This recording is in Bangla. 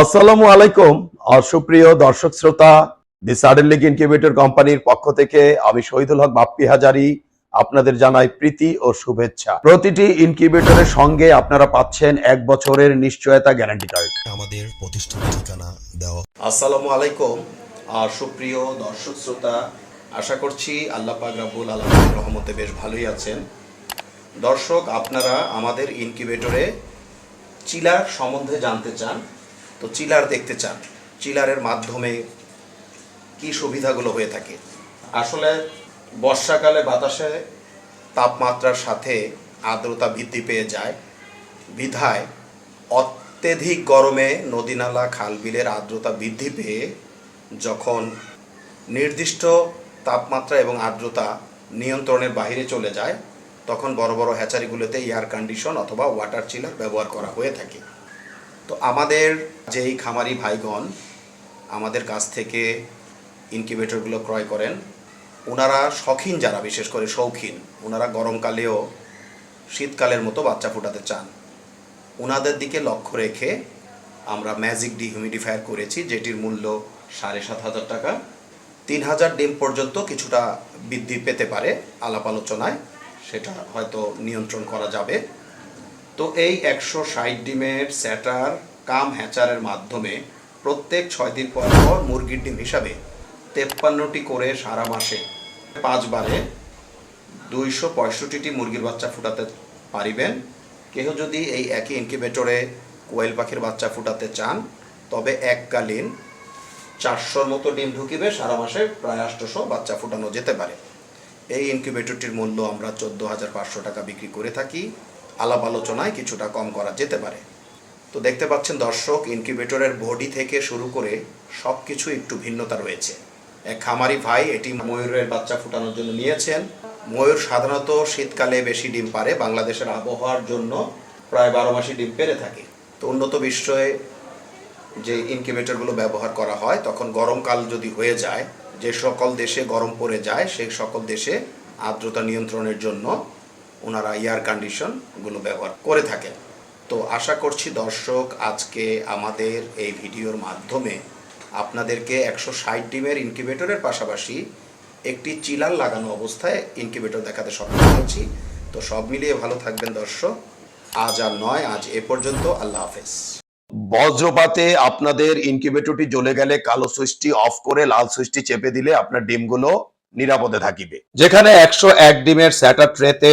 আসসালামু আলাইকুম আর সুপ্রিয় দর্শক শ্রোতা দি সাডেন লিগ ইনকিউবেটর কোম্পানির পক্ষ থেকে আমি শহীদুল হক বাপ্পি হাজারি আপনাদের জানাই প্রীতি ও শুভেচ্ছা। প্রতিটি ইনকিউবেটরের সঙ্গে আপনারা পাচ্ছেন এক বছরের নিশ্চয়তা গ্যারান্টি কার্ড আমাদের প্রতিষ্ঠান ঠিকানা দেওয়া। আসসালামু আলাইকুম আর সুপ্রিয় দর্শক শ্রোতা আশা করছি আল্লাহ পাক রাব্বুল আলামিনের রহমতে বেশ ভালোই আছেন। দর্শক আপনারা আমাদের ইনকিউবেটরে চিলার সম্বন্ধে জানতে চান তো চিলার দেখতে চান। চিলারের মাধ্যমে কি সুবিধাগুলো হয়ে থাকে? আসলে বর্ষাকালে বাতাসে তাপমাত্রার সাথে আর্দ্রতা বৃদ্ধি পেয়ে যায়। বিধায় অত্যধিক গরমে নদীনালা খাল বিলের আর্দ্রতা বৃদ্ধি পেয়ে যখন নির্দিষ্ট তাপমাত্রা এবং আর্দ্রতা নিয়ন্ত্রণের বাইরে চলে যায়, তখন বড় বড় হ্যাচারিগুলোতে এয়ার কন্ডিশন অথবা ওয়াটার চিলার ব্যবহার করা হয়ে থাকে। তো আমাদের যেই খামারি ভাইগণ আমাদের কাছ থেকে ইনকিউবেটরগুলো ক্রয় করেন ওনারা শখিন যারা, বিশেষ করে শৌখিন ওনারা গরমকালেও শীতকালের মতো বাচ্চা ফোটাতে চান। ওনাদের দিকে লক্ষ্য রেখে আমরা ম্যাজিক ডিহিউমিডিফায়ার করেছি, যেটির মূল্য সাড়ে সাত হাজার টাকা। তিন হাজার ডিম পর্যন্ত কিছুটা বৃদ্ধি পেতে পারে আলাপ আলোচনায়, সেটা হয়তো নিয়ন্ত্রণ করা যাবে। তো এই একশো ষাট ডিমের স্যাটার কাম হ্যাচারের মাধ্যমে প্রত্যেক ছয় দিন পর পর মুরগির ডিম হিসাবে তেপ্পান্নটি করে সারা মাসে পাঁচবারে দুইশো পঁয়ষট্টিটি মুরগির বাচ্চা ফুটাতে পারিবেন। কেহ যদি এই একই ইনকিউবেটরে কোয়েল পাখির বাচ্চা ফুটাতে চান, তবে এককালীন চারশোর মতো ডিম ঢুকিবে, সারা মাসে প্রায় আটশোশো বাচ্চা ফুটানো যেতে পারে। এই ইনকিউবেটরটির মূল্য আমরা চোদ্দ হাজার পাঁচশো টাকা বিক্রি করে থাকি। আলাপ আলোচনায় কিছুটা কম করা যেতে পারে। তো দেখতে পাচ্ছেন দর্শক, ইনকিউবেটরের বডি থেকে শুরু করে সব কিছু একটু ভিন্নতা রয়েছে। এক খামারি ভাই এটি ময়ূরের বাচ্চা ফুটানোর জন্য নিয়েছেন। ময়ূর সাধারণত শীতকালে বেশি ডিম পারে বাংলাদেশের আবহাওয়ার জন্য প্রায় বারো মাসই ডিম পেরে থাকে। তো উন্নত বিশ্বে যে ইনকিউবেটরগুলো ব্যবহার করা হয়, তখন গরমকাল যদি হয়ে যায়, যে সকল দেশে গরম পড়ে যায়, সেই সকল দেশে আর্দ্রতা নিয়ন্ত্রণের জন্য ওনারা এয়ার কন্ডিশনগুলো ব্যবহার করে থাকেন। তো আশা করছি দর্শক, আজকে আমাদের এই ভিডিওর মাধ্যমে আপনাদেরকে একশো ষাট ডিমের ইনকিউবেটরের পাশাপাশি একটি চিলার লাগানো অবস্থায় ইনকিউবেটর দেখাতে সক্ষম হয়েছি। তো সব মিলিয়ে ভালো থাকবেন দর্শক। আজ আর নয়, আজ এ পর্যন্ত আল্লাহ হাফেজ। বজ্রপাতে আপনাদের ইনকিউবেটরটি জ্বলে গেলে কালো সুইচটি অফ করে লাল সুইচটি চেপে দিলে আপনার ডিমগুলো নিরাপদে থাকিবে। যেখানে একশো এক ডিমের স্যাটার ট্রেতে